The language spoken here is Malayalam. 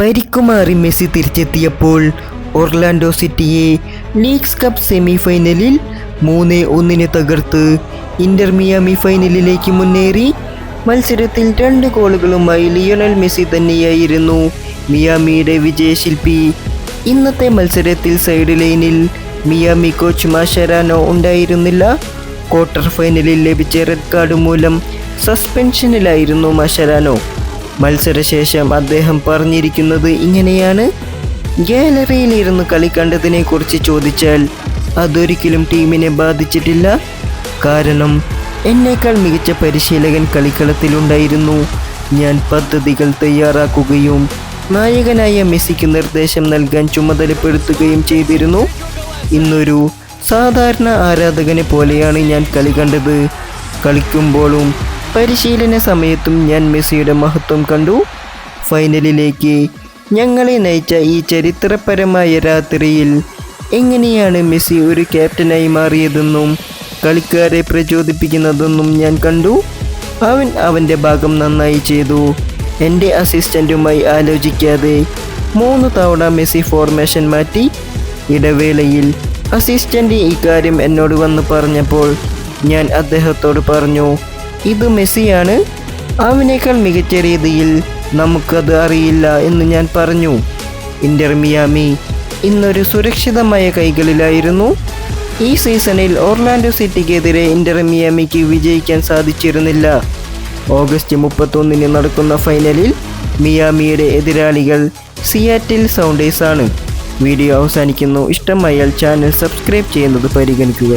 പരിക്കുമാറി മെസ്സി തിരിച്ചെത്തിയപ്പോൾ ഒർലാൻഡോ സിറ്റിയെ ലീഗ്സ് കപ്പ് സെമി ഫൈനലിൽ മൂന്ന് ഒന്നിന് തകർത്ത് ഇന്റർ മിയാമി ഫൈനലിലേക്ക് മുന്നേറി. മത്സരത്തിൽ രണ്ട് ഗോളുകളുമായി ലിയോണൽ മെസ്സി തന്നെയായിരുന്നു മിയാമിയുടെ വിജയശില്പി. ഇന്നത്തെ മത്സരത്തിൽ സൈഡ് ലൈനിൽ മിയാമി കോച്ച് മാഷരാനോ ഉണ്ടായിരുന്നില്ല. ക്വാർട്ടർ ഫൈനലിൽ ലഭിച്ച റെഡ് കാർഡ് മൂലം സസ്പെൻഷനിലായിരുന്നു മഷരാനോ. മത്സരശേഷം അദ്ദേഹം പറഞ്ഞിരിക്കുന്നത് ഇങ്ങനെയാണ്. ഗാലറിയിലിരുന്ന് കളി കണ്ടതിനെ കുറിച്ച് ചോദിച്ചാൽ അതൊരിക്കലും ടീമിനെ ബാധിച്ചിട്ടില്ല. കാരണം എന്നേക്കാൾ മികച്ച പരിശീലകൻ കളിക്കളത്തിലുണ്ടായിരുന്നു ഞാൻ പദ്ധതികൾ തയ്യാറാക്കുകയും നായകനായ മെസ്സിക്ക് നിർദ്ദേശം നൽകാൻ ചുമതലപ്പെടുത്തുകയും ചെയ്തിരുന്നു. ഇന്നൊരു സാധാരണ ആരാധകനെ പോലെയാണ് ഞാൻ കളി കണ്ടത്. കളിക്കുമ്പോഴും പരിശീലന സമയത്തും ഞാൻ മെസ്സിയുടെ മഹത്വം കണ്ടു. ഫൈനലിലേക്ക് ഞങ്ങളെ നയിച്ച ഈ ചരിത്രപരമായ രാത്രിയിൽ എങ്ങനെയാണ് മെസ്സി ഒരു ക്യാപ്റ്റനായി മാറിയതെന്നും കളിക്കാരെ പ്രചോദിപ്പിക്കുന്നതെന്നും ഞാൻ കണ്ടു. അവൻ അവന്റെ ഭാഗം നന്നായി ചെയ്തു. എന്റെ അസിസ്റ്റന്റുമായി ആലോചിക്കാതെ മൂന്ന് തവണ മെസ്സി ഫോർമേഷൻ മാറ്റി. ഇടവേളയിൽ അസിസ്റ്റന്റ് ഇക്കാര്യം എന്നോട് വന്ന് പറഞ്ഞപ്പോൾ ഞാൻ അദ്ദേഹത്തോട് പറഞ്ഞു ഇത് മെസ്സിയാണ്. അവനേക്കാൾ മികച്ച രീതിയിൽ നമുക്കത് അറിയില്ല എന്ന് ഞാൻ പറഞ്ഞു. ഇന്റർ മിയാമി ഇന്നൊരു സുരക്ഷിതമായ കൈകളിലായിരുന്നു. ഈ സീസണിൽ ഓർലാൻഡോ സിറ്റിക്കെതിരെ ഇന്റർ മിയാമിക്ക് വിജയിക്കാൻ സാധിച്ചിരുന്നില്ല. ഓഗസ്റ്റ് മുപ്പത്തൊന്നിന് നടക്കുന്ന ഫൈനലിൽ മിയാമിയുടെ എതിരാളികൾ സിയാറ്റിൽ സൗണ്ടേഴ്സാണ്. വീഡിയോ അവസാനിക്കുന്നു. ഇഷ്ടമായാൽ ചാനൽ സബ്സ്ക്രൈബ് ചെയ്യുന്നത് പരിഗണിക്കുക.